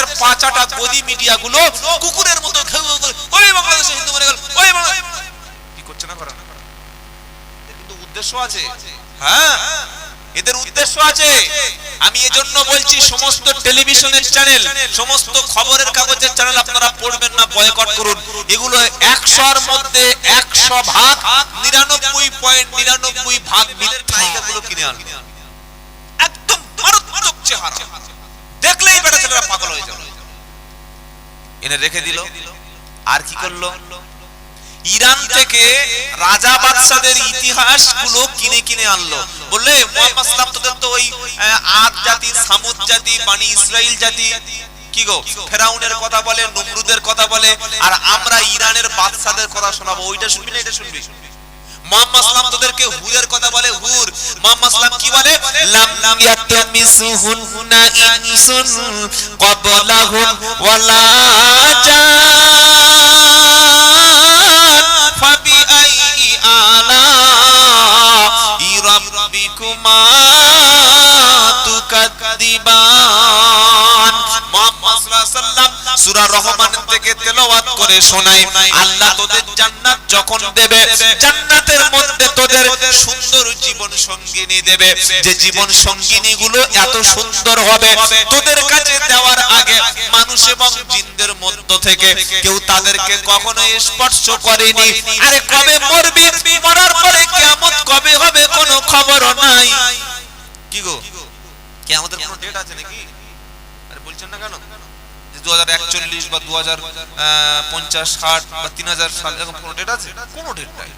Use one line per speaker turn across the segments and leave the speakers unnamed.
বাংলাদেশের পাঁচাটা গদি মিডিয়া গুলো কুকুরের মতো ওই বাংলাদেশে হিন্দু মরে গেল ওই কি করছে না করা? কিন্তু উদ্দেশ্য আছে। হ্যাঁ এদের উদ্দেশ্য আছে। আমি এজন্য বলছি সমস্ত টেলিভিশনের চ্যানেল সমস্ত খবরের কাগজের চ্যানেল আপনারা পড়বেন না বয়কট করুন। এগুলো একশোর মধ্যে একশো ভাগ নিরানব্বই পয়েন্ট নিরানব্বই ভাগ মিথ্যা। কিনে আনবে। একদম মারাত্মক চেহারা। দেখলেই বেটা ছেলেরা পাগল হয়ে যাবে। এনে রেখে দিল। আর কি করল? ইরান থেকে রাজা বাদশাদের ইতিহাসগুলো কিনে কিনে আনলো। বললে মোহাম্মদ তোদের তো ওই আদ জাতি, সামুদ জাতি, বানি ইসরাইল জাতি। কি গো? ফেরাউনের কথা বলে, নমরুদের কথা বলে, আর আমরা ইরানের বাদশাদের কথা শোনাবো। ওইটা শুনবি না, এটা শুনবি? সাল্লাম তোদেরকে হুরের কথা বলে, হুর। সাল্লাম কি বলে? লাম লাম ইয়াতামিসুহুন্না ইনসুন ক্বাবলাহুম ওয়ালা জান ফাবিআই আলাই রাব্বিকুমা তুকাদ্দিবান। মুহাম্মদ সাল্লাল্লাহু সূরা রহমান থেকে তেলাওয়াত করে শোনায়, আল্লাহ যখন দেবে জান্নাতের মধ্যে তোদের সুন্দর জীবন সঙ্গিনী দেবে। যে জীবন সঙ্গিনী গুলো এত সুন্দর হবে তোদের কাছে দেওয়ার আগে মানুষ এবং জিনদের মধ্য থেকে কেউ তাদেরকে কখনো স্পর্শ করেনি। আরে কবে মরবি? মরার পরে কিয়ামত কবে হবে কোনো খবর নাই। কি গো? কিয়ামতের কোনো ডেট আছে নাকি? আরে বলছেন না কেন? দু হাজার একচল্লিশ বা দু হাজার পঞ্চাশ ষাট বা তিন হাজার সাল এরকম কোনো ডেট আছে? কোনো ডেট নাই।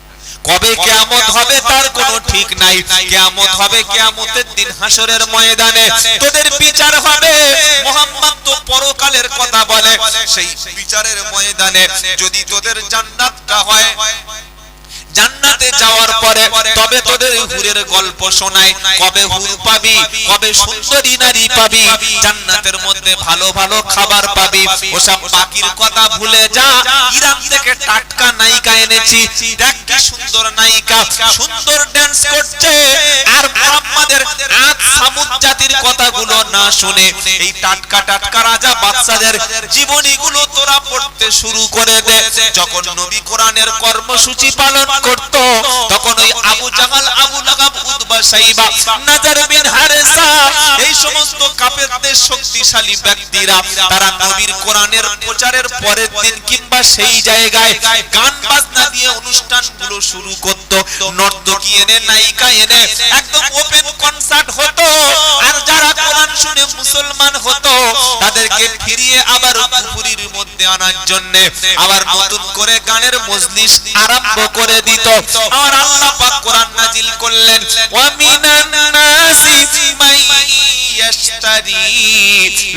কবে কিয়ামত হবে তার কোনো ঠিক নাই। কিয়ামত হবে কেয়ামতের দিন হাসরের ময়দানে। তোদের বিচার হবে মোহাম্মদ তো পরকালের কথা বলে। সেই বিচারের ময়দানে। যদি তোদের জান্নাতটা হয় যাওয়ার পরে তবে তোদের হুরের গল্প শোনায় কবে হুর পাবি? কবে সুন্দরী নারী পাবি? জান্নাতের মধ্যে ভালো ভালো খাবার পাবি। ওসব বাকির কথা ভুলে যা। ইরান থেকে টাটকা নায়িকা এনেছি। দেখ কি সুন্দর নায়িকা। সুন্দর ড্যান্স করছে। আর মুহাম্মাদের আদ সামুদ জাতির কথাগুলো না শুনে এই টাটকা টাটকা রাজা বাদশাদের জীবনীগুলো তোরা পড়তে শুরু করে দে। যখন নবী কোরআনের কর্মসূচি পালন করত তখন ওই আবু জাহাল আবু লাগাব উতবা সাইবা নাজার বিন হারেসা এই সমস্ত কাফেরদের শক্তিশালী ব্যক্তিরা তারা নবীর কোরআনের প্রচারের পরের দিন কিংবা সেই জায়গায় গান বাজনা দিয়ে অনুষ্ঠানগুলো শুরু করত। নর্তকী এনে নায়িকা এনে একদম ওপেন কনসার্ট হতো। আর যারা কোরআন শুনে মুসলমান হতো তাদেরকে ফিরিয়ে আবার পুকুরির মধ্যে আনার জন্য আবার নতুন করে গানের মজলিস আরম্ভ করে দিত। আর আল্লাহ পাক কোরআন নাজিল করলেন ওয়া মিনান নাসি মাই ইয়াশতারি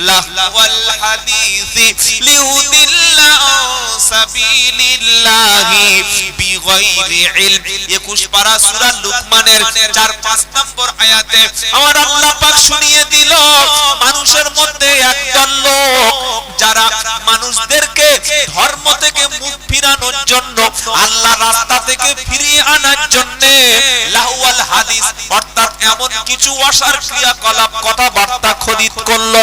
লাহওয়াল হাদিসি লিউদিল্লা আন সাবিলিল্লাহি বিগাইরি ইলম 21 পারা সূরা লুকমানের 4 5 নম্বর আয়াতে আমার আল্লাহ পাক শুনিয়ে দিল, মানুষের মধ্যে একদল লোক যারা মানুষদেরকে ধর্ম থেকে মুখ ফিরানোর জন্য আল্লাহ রাস্তা থেকে ফিরিয়ে আনার জন্য অর্থাৎ এমন কিছু অসার ক্রিয়াকলাপ, কথাবার্তা খরিদ করল।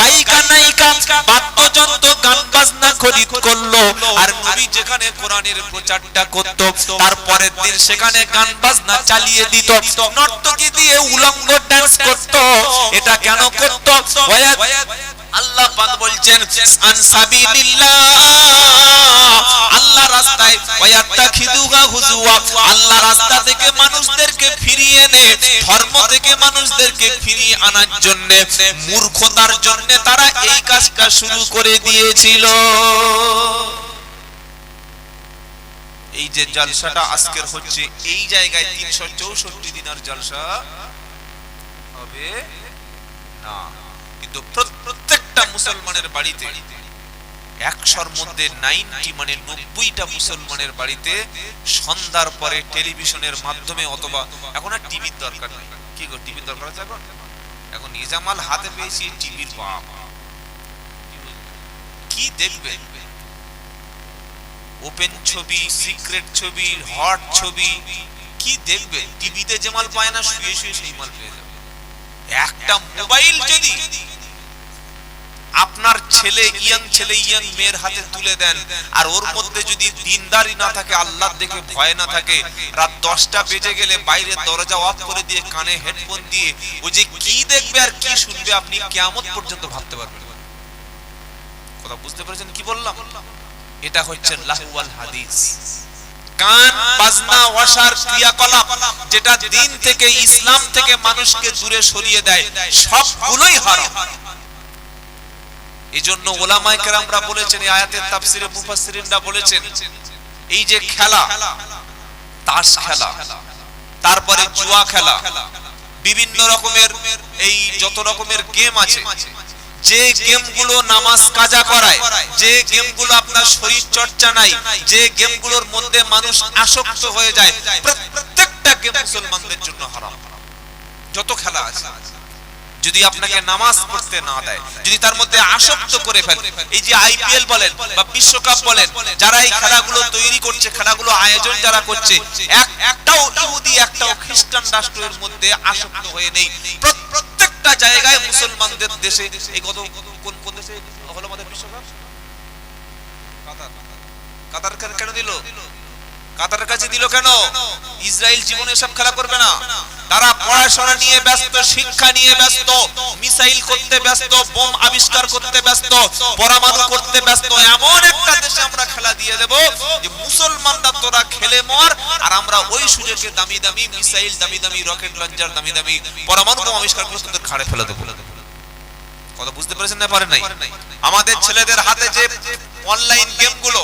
গায়িকা, নায়িকা, বাদ্যযন্ত্র গান বাজনা খরিদ করল। আর নবী যেখানে কোরআনের প্রচারটা করত তারপরের দিন সেখানে গান বাজনা চালিয়ে দিত। নর্তকী দিয়ে উলঙ্গ ডান্স করত। এটা কেন করত? আল্লাহ পাক বলছেন আল্লাহ রাস্তায় আল্লাহ রাস্তা থেকে মানুষদেরকে ফিরিয়ে ধর্ম থেকে মানুষদেরকে ফিরিয়ে আনার জন্য, মূর্খতার জন্য তারা এই কাজটা শুরু করে দিয়েছিল। এই যে জলসাটা আজকের হচ্ছে, এই জায়গায় তিনশো চৌষট্টি দিনের জলসা হবে না। কিন্তু প্রত্যেকটা মুসলমানের বাড়িতে একশোর মধ্যে নাইনটি মানে নব্বইটা মুসলমানের বাড়িতে সন্ধ্যার পরে টেলিভিশনের মাধ্যমে অথবা এখন আর টিভির দরকার নেই। কি গো, টিভির দরকার আছে এখন? এখন নিজামাল হাতে পেয়েছি, টিভির বাপ। কি দেখবে ওপেন ছবি, সিক্রেট ছবি, হট ছবি, কি দেখবে টিভিতে যে মাল পায় না, শুয়ে শুয়ে সেই মাল পেয়ে যাবে। একটা মোবাইল যদি আপনার ছেলে ইয়াং ছেলে ইয়াং মেয়ের হাতে তুলে দেন। আর ওর মধ্যে যদি দিনদারি না থাকে আল্লাহ দেখে ভয় না থাকে, রাত দশটা বেজে গেলে বাইরে দরজা অফ করে দিয়ে কানে হেডফোন দিয়ে ও যে কি দেখবে আর কি শুনবে আপনি কেমন পর্যন্ত ভাবতে পারবেন কথা বুঝতে পেরেছেন কি বললাম? এটা হচ্ছে লাহুয়াল হাদিস। গান বাজনা ওয়াসার ক্রিয়াকলাপ যেটা দিন থেকে ইসলাম থেকে মানুষকে দূরে সরিয়ে দেয়, সবগুলোই হারাম। এই জন্য ওলামাই কেরামরা বলেছেন আয়াতের তাফসিরে মুফাসসিরিনরা বলেছেন, এই যে খেলা, তাস খেলা, তারপরে জুয়া খেলা, বিভিন্ন রকমের এই যত রকমের গেম আছে, যে গেমগুলো নামাজ কাজা করায়, যে গেমগুলো আপনার শরীর চর্চা নাই, যে গেমগুলোর মধ্যে মানুষ আসক্ত হয়ে যায়, প্রত্যেকটা গেম মুসলমানদের জন্য হারাম। যত খেলা আছে যদি আপনাকে নামাজ পড়তে না দেয়, যদি তার মধ্যে আসক্ত করে ফেলে, এই যে আইপিএল বলেন বা বিশ্বকাপ বলেন, যারা এই খেলাগুলো তৈরি করছে, খেলাগুলো আয়োজন যারা করছে, এক একটাও ইহুদি, একটাও খ্রিস্টান রাষ্ট্রের মধ্যে আসক্ত হয়ে নেই। প্রত্যেকটা জায়গায় মুসলমানদের দেশে, এই গত কোন কোন দেশে হলো আমাদের বিশ্বকাপ? কাতার। কাতার কেন দিল? কাতারের কাছে দিল কেন? ইসরায়েল জীবনে সব খেলা করবে না। তারা পড়াশোনা নিয়ে ব্যস্ত, শিক্ষা নিয়ে ব্যস্ত, মিসাইল করতে ব্যস্ত, বোম আবিষ্কার করতে ব্যস্ত, পরমাণু করতে ব্যস্ত। এমন একটা দেশে আমরা খেলা দিয়ে দেব যে মুসলমানরা তোরা খেলে মর, আর আমরা ওই সুযোগে দামি দামি মিসাইল, দামি দামি রকেট লঞ্চার, দামি দামি পরমাণু বোম আবিষ্কার করে তোদের ঘাড়ে ফেলে দেবো। কথা বুঝতে পেরেছেন না পারে নাই? আমাদের ছেলেদের হাতে যে অনলাইন গেমগুলো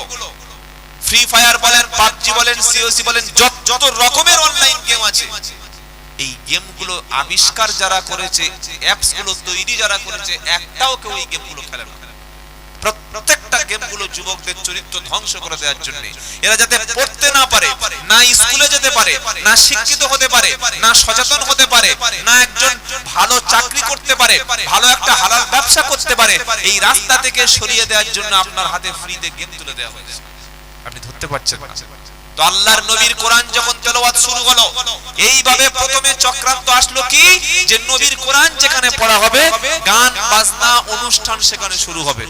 ফ্রি ফায়ার বলেন, পাবজি বলেন সিওসি বলেন, যত রকমের অনলাইন গেম আছে, এই গেমগুলো আবিষ্কার যারা করেছে অ্যাপসগুলো তৈরি যারা করেছে, একটাও কেউ এই গেমগুলো খেলে না। প্রত্যেকটা গেমগুলো যুবকদের চরিত্র ধ্বংস করে দেওয়ার জন্য। এরা যাতে পড়তে না পারে, না স্কুলে যেতে পারে, না শিক্ষিত হতে পারে, না সচেতন হতে পারে, না একজন ভালো চাকরি করতে পারে, ভালো একটা হালাল ব্যবসা করতে পারে, এই রাস্তা থেকে সরিয়ে দেওয়ার জন্য আপনার হাতে ফ্রিতে গেম তুলে দেওয়া হয়েছে। আপনি ধরতে পারছেন তো আল্লাহর নবীর কোরআন যখন তেলাওয়াত শুরু হলো, এইভাবে প্রথমে চক্রান্ত আসলো কি? যে নবীর কোরআন যেখানে পড়া হবে, গান, বাজনা, অনুষ্ঠান সেখানে শুরু হবে।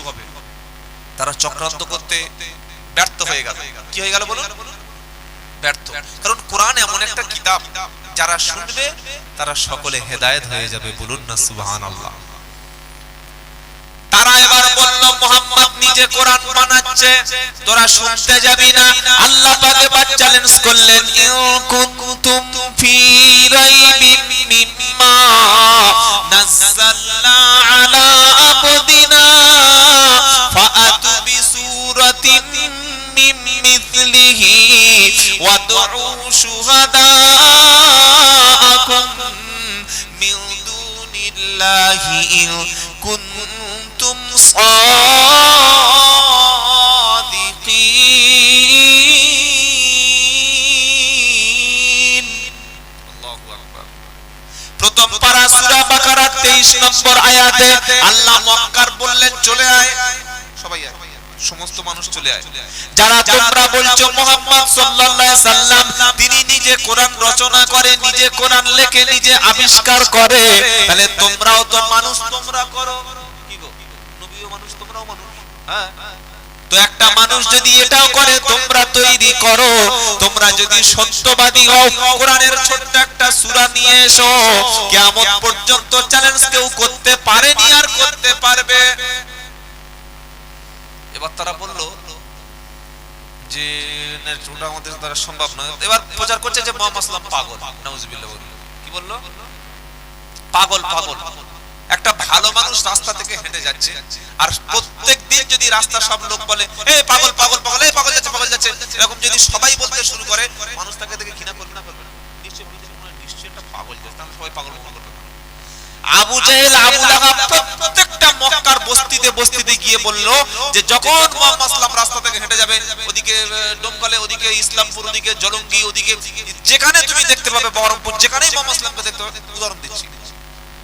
তারা চক্রান্ত করতে ব্যর্থ হয়ে গেল। কি হয়ে গেল বলুন? ব্যর্থ। কারণ কোরআন এমন একটা কিতাব, যারা শুনবে, তারা সকলে হেদায়েত হয়ে যাবে। বলুন না, সুবহানাল্লাহ। তারা এবার বলল, মোহাম্মদ নিজে কোরআন বানাচ্ছে, তোরা শুনতে যাবি না। আল্লাহ পাক এবার চ্যালেঞ্জ করলেন কুনতুম ফি রাইবিন মিম্মা নাযালনা আলা আবদিনা ফাআতু বিসূরাতিন মিন দুনিল্লাহি ইন কুনতুম সাদিকিন প্রথম পারা সূরা বাকারা 23 নম্বর আয়াতে আল্লাহ মক্কার বললেন চলে আয়। সবাই আয়। সমস্ত মানুষ চলে আয়। যারা তোমরা বলছো মোহাম্মদ সাল্লাল্লাহু সাল্লাম তিনি নিজে কোরআন রচনা করে নিজে কোরআন লেখে নিজে আবিষ্কার করে। তাহলে তোমরাও তো মানুষ তোমরা করো। তো একটা মানুষ যদি এটাও করে, তোমরা তৈরি করো। তোমরা যদি সত্যবাদী হও, কোরআনের ছোট্ট একটা সূরা নিয়ে এসো। কিয়ামত পর্যন্ত চ্যালেঞ্জ কেউ করতে পারেনি আর করতে পারবে। এবার তারা বলল যে ওটা আমাদের দ্বারা সম্ভব নয়। এবার প্রচার করছে যে মোহাম্মদ সাল্লাম পাগল। নাউজুবিল্লাহ বলল। কি বলল? পাগল পাগল। একটা ভালো মানুষ রাস্তা থেকে হেঁটে যাচ্ছে। আর প্রত্যেক দিন যদি রাস্তা সব লোক বলে, এ পাগল পাগল পাগল, এ পাগল যাচ্ছে পাগল যাচ্ছে, এরকম যদি সবাই বলতে শুরু করে, মানুষ তাকে দেখে ঘৃণা করবে না করবে পাগল যাচ্ছে। সবাই পাগল আবু জেহেল, আবু লাহাব প্রত্যেকটা মক্কার বস্তিতে বস্তিতে গিয়ে বলল যে যখন মুহাম্মদ সাল্লাম রাস্তা থেকে হেঁটে যাবে, ওদিকে ডোমকলে, ওদিকে ইসলামপুর, ওদিকে জলঙ্গি, ওদিকে যেখানে তুমি দেখতে পাবে, বহরমপুর, যেখানেই মুহাম্মদ সাল্লামকে দেখতে পাবে, উদাহরণ দিচ্ছি।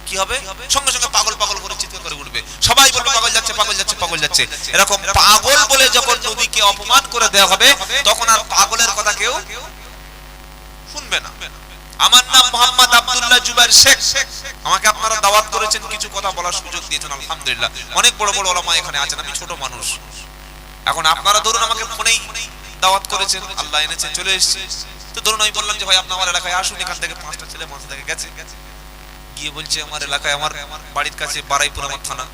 কি হবে? সঙ্গে সঙ্গে পাগল পাগল করে চিৎকার করে উঠবে। সবাই বলবে, পাগল যাচ্ছে পাগল যাচ্ছে পাগল যাচ্ছে। এরকম পাগল বলে যখন নবীকে অপমান করে দেওয়া হবে, তখন আর পাগলের কথা কেউ শুনবে না। আমার নাম মোহাম্মদ আব্দুল্লাহ জুবাইর শেখ। আমাকে আপনারা দাওয়াত করেছেন, কিছু কথা বলার সুযোগ দিয়েছেন, আলহামদুলিল্লাহ। অনেক বড় বড় ওলামা এখানে আছেন, আমি ছোট মানুষ। এখন আপনারা ধরুন আমাকে ফোনেই দাওয়াত করেছেন, আল্লাহ এনেছেন চলে এসেছে। তো ধরুন আমি বললাম যে, ভাই আপনার আমার এলাকায় আসুন, এখান থেকে পাঁচটা ছেলে মাথা থেকে গেছে গেছে। গিয়ে বলছে, আমার এলাকায় আমার বাড়ির কাছে বারাইপুর আমার থানা।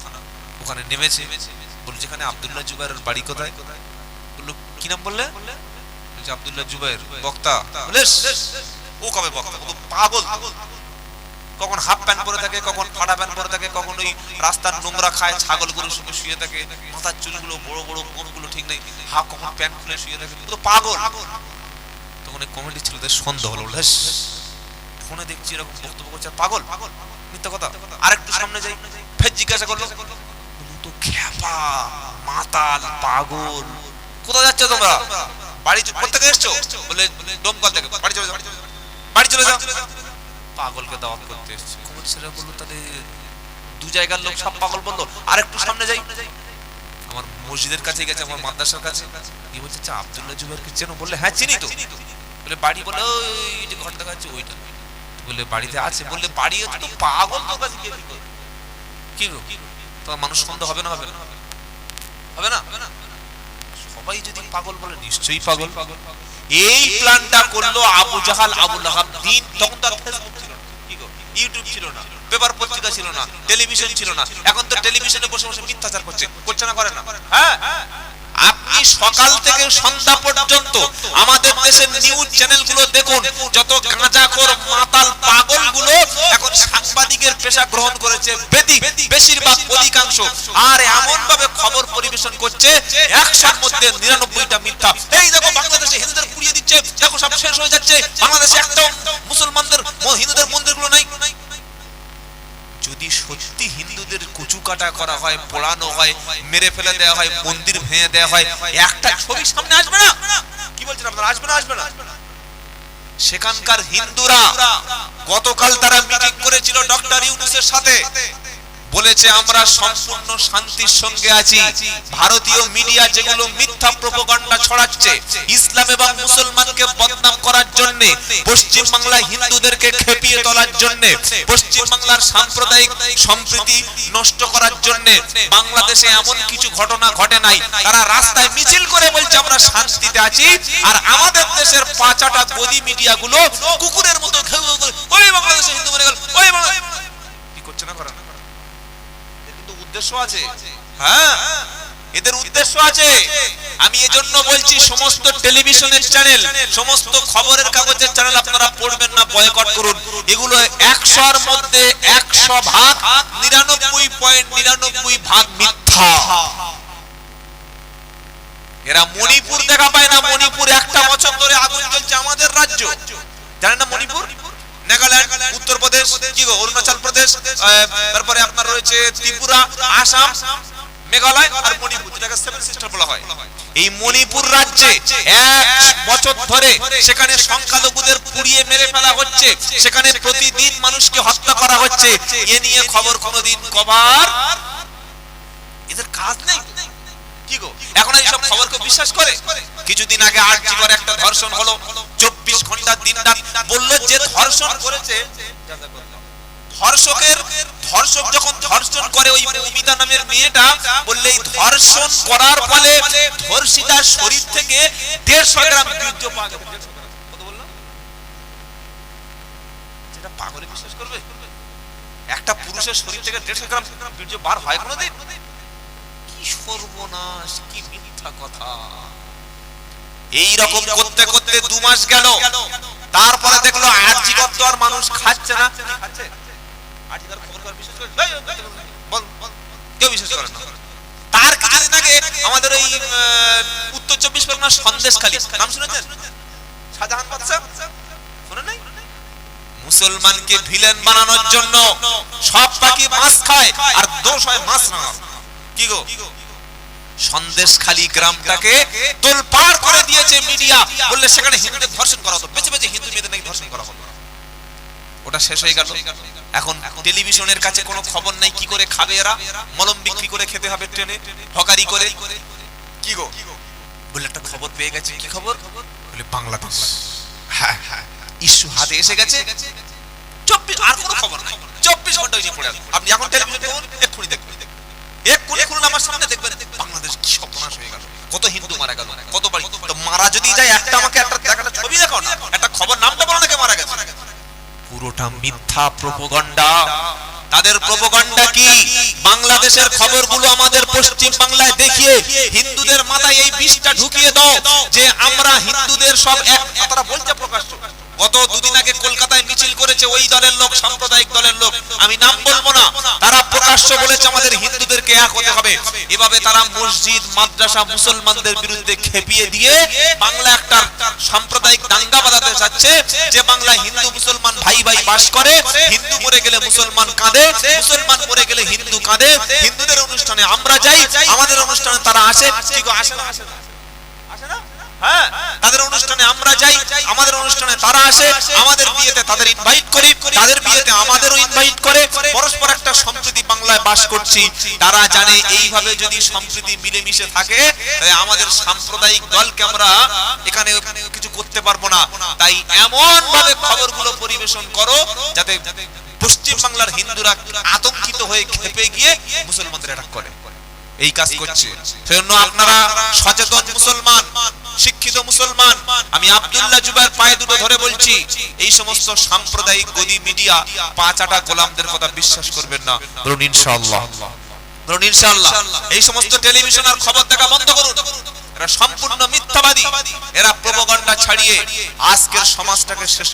ওখানে নেমেছে। বলছে এখানে আবদুল্লাহ জুবাইরের বাড়ি কোথায়? বলল, কি নাম বললে? বলছে, আব্দুল্লাহ জুবাইর, বক্তা। ও কবে বক্তা? ও পাগল। কখন হাফ প্যান্ট পরে থাকে, কখন ফাটা প্যান্ট পরে থাকে, কখন ওই রাস্তার নোংরা খায় ছাগল গরুর সঙ্গে শুয়ে থাকে, মাথার চুলগুলো বড় বড়, কোনগুলো ঠিক নেই হাফ কখন প্যান্ট খুলে শুয়ে থাকে পাগল। তখন কমেডি ছেলেদের সন্দেহ হলো ফোনে দেখছি এরকম বক্তব্য করছে আর পাগল মিথ্যা কথা আরেকটু সামনে যাই ফের জিজ্ঞাসা করল তো খ্যাপা মাতাল পাগল কোথায় যাচ্ছ তোমরা বাড়ি কোথেকে এসছো বলে দমকল থেকে বাড়ি চলে যাও বাড়ি চলে যাও পাগলকে দাওয়াত করতে এসছে কমেডি ছেলেরা বলল তাহলে দু জায়গার লোক সব পাগল বলল আর একটু সামনে যাই আমার মসজিদের কাছে গেছে আমার মাদ্রাসার কাছে কি বলছে আচ্ছা আব্দুল্লাহ জুবাইরকে চেনো বললে হ্যাঁ চিনি তো বলে বাড়ি বলে ওই যে ঘর দেখাচ্ছে ওইটা বলে বাড়িতে আছে, বললে বাড়ি হচ্ছে তো পাগল তোর কাছে গিয়ে কি গো? তোমার মানুষ সন্দেহ হবে না হবে না? হবে না? সবাই যদি পাগল বলে, নিশ্চয়ই পাগল। এই প্ল্যানটা করল আবু জাহাল, আবু লাহাব দিন, তখন তো ফেসবুক ছিল কি গো? ইউটিউব ছিল না। পেপার পত্রিকা ছিল না। টেলিভিশন ছিল না। এখন তো টেলিভিশনে বসে বসে মিথ্যাচার করছে। করছে না, করে না? হ্যাঁ? আপনি সকাল থেকে সন্ধ্যা পর্যন্ত আমাদের দেশের নিউজ চ্যানেলগুলো দেখুন। যত গাঁজাখোর, মাতাল, পাগলগুলো এখন সাংবাদিকের পেশা গ্রহণ করেছে। বেশিরভাগ অধিকাংশ। আর এমন ভাবে খবর পরিবেশন করছে একশোর মধ্যে নিরানব্বইটা মিথ্যা। এই দেখো, বাংলাদেশে হিন্দুদের পুড়িয়ে দিচ্ছে। দেখো, সব শেষ হয়ে যাচ্ছে। বাংলাদেশে একটাও মুসলমানদের, হিন্দুদের মন্দিরগুলো নাই। যদি সত্যি হিন্দুদের কুচু কাটা করা হয়, পোড়ানো হয়, মেরে ফেলে দেওয়া হয়, মন্দির ভেঙে দেওয়া হয়, একটা ছবি সামনে আসবে না? কি বলছেন আপনারা? আসবে না আসবে না? সেখানকার হিন্দুরা গতকাল তারা মিটিং করেছিল ডক্টর ইউনুসের সাথে। বলেছে, আমরা সম্পূর্ণ শান্তির সঙ্গে আছি। ভারতীয় মিডিয়া যেগুলো মিথ্যা প্রোপাগান্ডা ছড়াচ্ছে, ইসলাম এবং মুসলমানকে বদনাম করার জন্য পশ্চিম বাংলায় হিন্দুদেরকে খেপিয়ে তোলার জন্য পশ্চিম বাংলার সাম্প্রদায়িক সম্প্রীতি নষ্ট করার জন্য, বাংলাদেশে এমন কিছু ঘটনা ঘটে নাই। তারা রাস্তায় মিছিল করে বলছে, আমরা শান্তিতে আছি আর আমাদের দেশের পাঁচাটা গদি মিডিয়াগুলো কুকুরের মতো ওই বাংলাদেশে হিন্দু মরে গেল, ওই কি করছে না করে? উদ্দেশ্য আছে? হ্যাঁ এদের উদ্দেশ্য আছে। আমি এজন্য বলছি, সমস্ত টেলিভিশনের চ্যানেল, সমস্ত খবরের কাগজের চ্যানেল আপনারা পড়বেন না, বয়কট করুন। এগুলো একশোর মধ্যে একশো ভাগ নিরানব্বই পয়েন্ট নিরানব্বই ভাগ মিথ্যা। এরা মণিপুর দেখা পায় না, মণিপুর একটা বছর ধরে আগুন জ্বলছে আমাদের রাজ্য। জানেন না মণিপুর? নাগাল্যান্ড উত্তরপ্রদেশ কি অরুণাচল প্রদেশ তারপরে আপনার রয়েছে ত্রিপুরা, আসাম আর সেখানে প্রতিদিন মানুষকে করা হচ্ছে, এ নিয়ে খবর কোনোদিন এদের নেই কি গো? এখন এইসব খবরকে বিশ্বাস করে? কিছুদিন আগে আট জীবন একটা ধর্ষণ হলো। চব্বিশ ঘণ্টা দিন রাত বলল যে ধর্ষণ করেছে ধর্ষকের ধর্ষক যখন ধর্ষণ করে ওই মমিতা নামের মেয়েটা, বললে এই ধর্ষণ করার ফলে ধর্ষিতার শরীর থেকে দেড়শো গ্রাম বীর্য পাওয়া গেছে 150 গ্রাম। কত বললাম? যেটা পাগলে বিশ্বাস করবে একটা পুরুষের শরীর থেকে দেড়শো গ্রাম বীর্য বার হয় কোনোদিন কি সর্বনাশ, কি মিথ্যা কথা এই রকম করতে করতে দু মাস গেল। তারপরে দেখল আর্জিকর তো আর মানুষ খাচ্ছে না। কেউ বিশ্বাস করে না। তার কিছুদিন আগে আমাদের ওই উত্তর চব্বিশ পরগনার সন্দেশখালী, নাম শুনেছেন? শুনে নাই? মুসলমানকে ভিলেন বানানোর জন্য সব পাখি মাছ খায় আর দোষ হয় মাছ না কি গো? সন্দেশখালী গ্রামটাকে তোলপাড় করে দিয়েছে মিডিয়া বললে, সেখানে হিন্দুদের ধর্ষণ করা হতো। বেঁচে বেঁচে হিন্দু মেয়েদের নাকি ধর্ষণ করা হতো। ওটা শেষ হয়ে গেল। এখন টেলিভিশনের কাছে কোনো খবর নাই, কি করে খাবে এরা? মলম বিক্রি করে খেতে হবে ট্রেনে, হকারি করে। কি গো? বলে একটা খবর পেয়ে গেছে। কি খবর? বলে বাংলাদেশ হ্যাঁ হ্যাঁ ইস্যু হাতে এসে গেছে। চব্বিশ, আর কোনো খবর নাই। চব্বিশ ঘণ্টা ওই পড়ে আপনি এখন টেলিভিশন দেখুন, এক্ষুনি দেখবেন এক্ষুনি আমার সামনে দেখবেন। বাংলাদেশ কি সর্বনাশ হয়ে গেল। কত হিন্দু মারা গেল, কত বাড়ি তো যদি যাই একটা আমাকে একটা একটা ছবি দেখো না, একটা খবর নামটা বলো নাকি মারা গেছে? পুরোটা মিথ্যা প্রোপাগান্ডা। তাদের প্রোপাগান্ডা কি? বাংলাদেশের খবরগুলো আমাদের পশ্চিম বাংলায় দেখিয়ে হিন্দুদের মাথায় এই বিষটা ঢুকিয়ে দাও যে আমরা হিন্দুদের সব এক তারা বলছে প্রকাশ্য। গত দুদিন আগে কলকাতায় মিছিল করেছে ওই দলের লোক, সাম্প্রদায়িক দলের লোক। আমি নাম বলব না। তারা প্রকাশ্য বলেছে আমাদের হিন্দুদেরকে এক হতে হবে। এভাবে তারা মসজিদ, মাদ্রাসা, মুসলমানদের বিরুদ্ধে খেপিয়ে দিয়ে বাংলা একটা সাম্প্রদায়িক দাঙ্গা বাঁধাতে চাচ্ছে যে বাংলা হিন্দু, মুসলমান ভাই ভাই বাস করে। হিন্দু মরে গেলে মুসলমান কাঁদে, মুসলমান মরে গেলে হিন্দু কাঁদে। হিন্দুদের অনুষ্ঠানে আমরা যাই, আমাদের অনুষ্ঠানে তারা আসে। আসে না আসে না। হ্যাঁ তারা জানে এইভাবে যদি সম্প্রীতি মিলেমিশে থাকে আমাদের সাম্প্রদায়িক দলকে আমরা এখানে কিছু করতে পারব না। তাই এমন ভাবে খবরগুলো পরিবেশন করো, যাতে পশ্চিম বাংলার হিন্দুরা আতঙ্কিত হয়ে খেপে গিয়ে মুসলমানদের করে। এই কাজ করছে। সেজন্য আপনারা সচেতন মুসলমান শিক্ষিত মুসলমান, আমি আব্দুল্লাহ জুবাইর পায়ে দুটো ধরে বলছি, এই সমস্ত সাম্প্রদায়িক গদি মিডিয়া পাঁচ আটা গোলামদের কথা বিশ্বাস করবেন না। ধরুন ইনশাআল্লাহ। ধরুন ইনশাআল্লাহ, এই সমস্ত টেলিভিশন আর খবর দেখা বন্ধ করুন। এরা সম্পূর্ণ মিথ্যাবাদী। এরা প্রবগণ্ডা ছাড়িয়ে আজকের সমাজটাকে শেষ